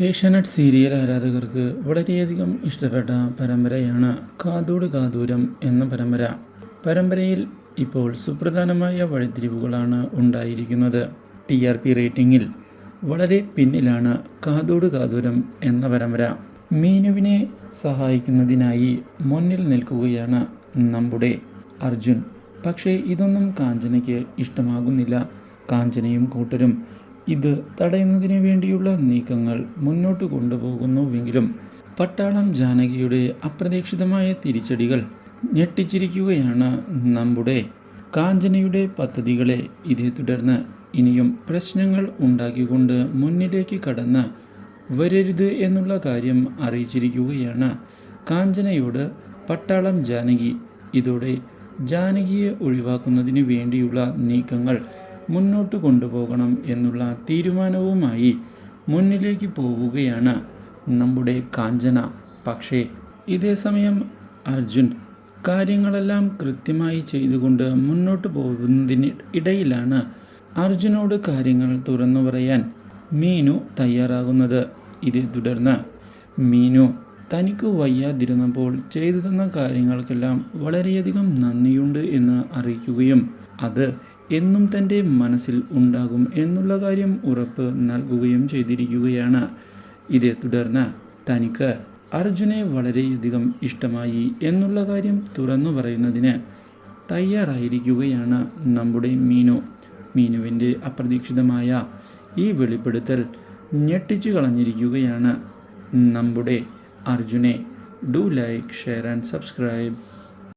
Asianet serial ആരാധകർക്ക് വളരെയധികം ഇഷ്ടപ്പെട്ട പരമ്പരയാണ് കാതോട് കാതൂരം എന്ന പരമ്പര. പരമ്പരയിൽ ഇപ്പോൾ സുപ്രധാനമായ വഴിത്തിരിവുകളാണ് ഉണ്ടായിരിക്കുന്നത്. ടി ആർ പി റേറ്റിംഗിൽ വളരെ പിന്നിലാണ് കാതോട് കാതൂരം എന്ന പരമ്പര. മീനുവിനെ സഹായിക്കുന്നതിനായി മുന്നിൽ നിൽക്കുകയാണ് നമ്മുടെ അർജുൻ. പക്ഷേ ഇതൊന്നും കാഞ്ചനയ്ക്ക് ഇഷ്ടമാകുന്നില്ല. കാഞ്ചനയും കൂട്ടരും ഇത് തടയുന്നതിന് വേണ്ടിയുള്ള നീക്കങ്ങൾ മുന്നോട്ട് കൊണ്ടുപോകുന്നുവെങ്കിലും പട്ടാളം ജാനകിയുടെ അപ്രതീക്ഷിതമായ തിരിച്ചടികൾ ഞെട്ടിച്ചിരിക്കുകയാണ് നമ്മുടെ കാഞ്ചനയുടെ പദ്ധതികളെ. ഇതേ തുടർന്ന് ഇനിയും പ്രശ്നങ്ങൾ ഉണ്ടാക്കിക്കൊണ്ട് മുന്നിലേക്ക് കടന്ന് വരരുത് എന്നുള്ള കാര്യം അറിയിച്ചിരിക്കുകയാണ് കാഞ്ചനയോട് പട്ടാളം ജാനകി. ഇതോടെ ജാനകിയെ ഒഴിവാക്കുന്നതിന് വേണ്ടിയുള്ള നീക്കങ്ങൾ മുന്നോട്ട് കൊണ്ടുപോകണം എന്നുള്ള തീരുമാനവുമായി മുന്നിലേക്ക് പോവുകയാണ് നമ്മുടെ കാഞ്ചന. പക്ഷേ ഇതേ സമയം അർജുൻ കാര്യങ്ങളെല്ലാം കൃത്യമായി ചെയ്തുകൊണ്ട് മുന്നോട്ട് പോകുന്നതിന് ഇടയിലാണ് അർജുനോട് കാര്യങ്ങൾ തുറന്നു പറയാൻ മീനു തയ്യാറാകുന്നത്. ഇതേ തുടർന്ന് മീനു തനിക്ക് വയ്യാതിരുന്നപ്പോൾ ചെയ്തു തന്ന കാര്യങ്ങൾക്കെല്ലാം വളരെയധികം നന്ദിയുണ്ട് എന്ന് അറിയിക്കുകയും അത് എന്നും തന്റെ മനസ്സിൽ ഉണ്ടാകും എന്നുള്ള കാര്യം ഉറപ്പ് നൽകുകയും ചെയ്തിരിക്കുകയാണ്. ഇതേ തുടർന്ന് തനിക്ക് അർജുനെ വളരെയധികം ഇഷ്ടമായി എന്നുള്ള കാര്യം തുറന്നു പറയുന്നതിന് തയ്യാറായിരിക്കുകയാണ് നമ്മുടെ മീനു. മീനുവിന്റെ അപ്രതീക്ഷിതമായ ഈ വെളിപ്പെടുത്തൽ ഞെട്ടിച്ചു കളഞ്ഞിരിക്കുകയാണ്. നമ്മുടെ അർജുനെ do like share and subscribe.